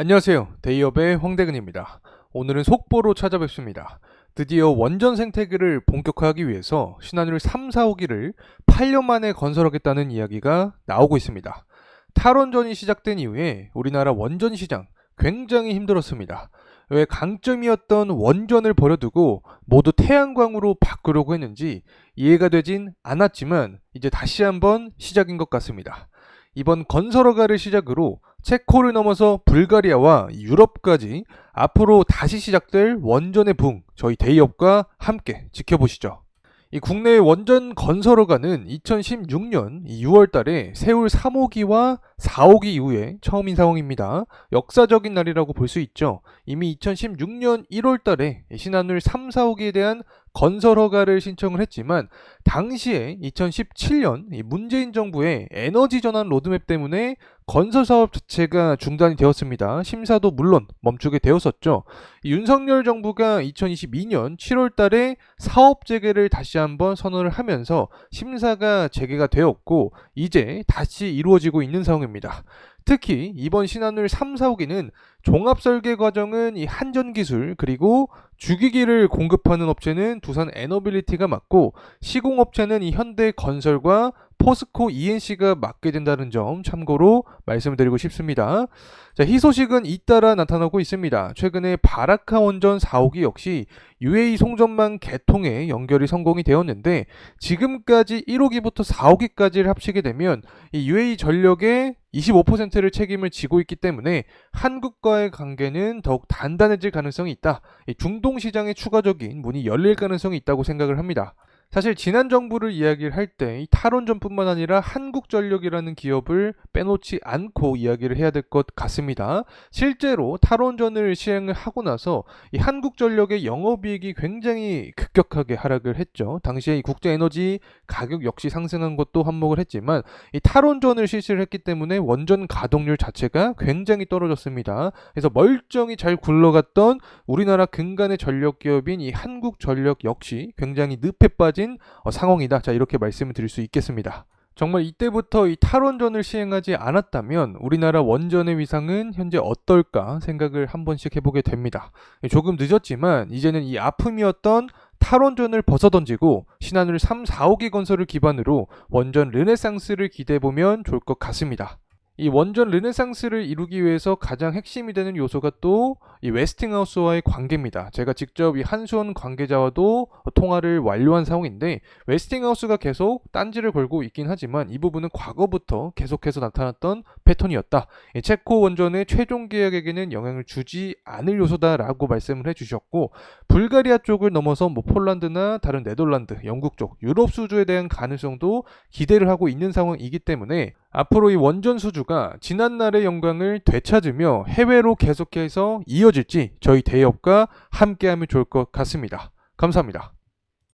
안녕하세요. 데이업의 황대근입니다. 오늘은 속보로 찾아뵙습니다. 드디어 원전 생태계를 본격화하기 위해서 신한울 3, 4, 5기를 8년 만에 건설하겠다는 이야기가 나오고 있습니다. 탈원전이 시작된 이후에 우리나라 원전 시장 굉장히 힘들었습니다. 왜 강점이었던 원전을 버려두고 모두 태양광으로 바꾸려고 했는지 이해가 되진 않았지만 이제 다시 한번 시작인 것 같습니다. 이번 건설허가를 시작으로 체코를 넘어서 불가리아와 유럽까지 앞으로 다시 시작될 원전의 붕 저희 대기업과 함께 지켜보시죠. 이 국내 원전 건설허가는 2016년 6월 달에 세울 3호기와 4호기 이후에 처음인 상황입니다. 역사적인 날이라고 볼 수 있죠. 이미 2016년 1월 달에 신한울 3, 4호기에 대한 건설 허가를 신청을 했지만 당시에 2017년 이 문재인 정부의 에너지 전환 로드맵 때문에 건설 사업 자체가 중단이 되었습니다. 심사도 물론 멈추게 되었었죠. 이 윤석열 정부가 2022년 7월 달에 사업 재개를 다시 한번 선언을 하면서 심사가 재개가 되었고 이제 다시 이루어지고 있는 상황입니다. 특히 이번 신한울 3, 4호기는 종합 설계 과정은 이 한전 기술 그리고 주기기를 공급하는 업체는 두산 에너빌리티가 맡고 시공업체는 이 현대 건설과 포스코 ENC가 맡게 된다는 점 참고로 말씀드리고 싶습니다. 자, 희소식은 잇따라 나타나고 있습니다. 최근에 바라카 원전 4호기 역시 UAE 송전망 개통에 연결이 성공이 되었는데 지금까지 1호기부터 4호기까지를 합치게 되면 이 UAE 전력의 25%를 책임을 지고 있기 때문에 한국과의 관계는 더욱 단단해질 가능성이 있다. 이 중동 시장에 추가적인 문이 열릴 가능성이 있다고 생각을 합니다. 사실 지난 정부를 이야기를 할 때 이 탈원전뿐만 아니라 한국전력이라는 기업을 빼놓지 않고 이야기를 해야 될 것 같습니다. 실제로 탈원전을 시행을 하고 나서 이 한국전력의 영업이익이 굉장히 급격하게 하락을 했죠. 당시에 이 국제에너지 가격 역시 상승한 것도 한몫을 했지만 이 탈원전을 실시를 했기 때문에 원전 가동률 자체가 굉장히 떨어졌습니다. 그래서 멀쩡히 잘 굴러갔던 우리나라 근간의 전력 기업인 이 한국전력 역시 굉장히 늪에 빠진 어, 상황이다. 자, 이렇게 말씀을 드릴 수 있겠습니다. 정말 이때부터 이 탈원전을 시행하지 않았다면 우리나라 원전의 위상은 현재 어떨까 생각을 한 번씩 해보게 됩니다. 조금 늦었지만 이제는 이 아픔이었던 탈원전을 벗어던지고 신한울 3, 4호기 건설을 기반으로 원전 르네상스를 기대해보면 좋을 것 같습니다. 이 원전 르네상스를 이루기 위해서 가장 핵심이 되는 요소가 또 이 웨스팅하우스와의 관계입니다. 제가 직접 이 한수원 관계자와도 통화를 완료한 상황인데 웨스팅하우스가 계속 딴지를 걸고 있긴 하지만 이 부분은 과거부터 계속해서 나타났던 패턴이었다. 이 체코 원전의 최종 계약에게는 영향을 주지 않을 요소다라고 말씀을 해주셨고 불가리아 쪽을 넘어서 뭐 폴란드나 다른 네덜란드, 영국 쪽, 유럽 수주에 대한 가능성도 기대를 하고 있는 상황이기 때문에 앞으로 이 원전 수주가 지난날의 영광을 되찾으며 해외로 계속해서 이어질지 저희 대업과 함께하면 좋을 것 같습니다. 감사합니다.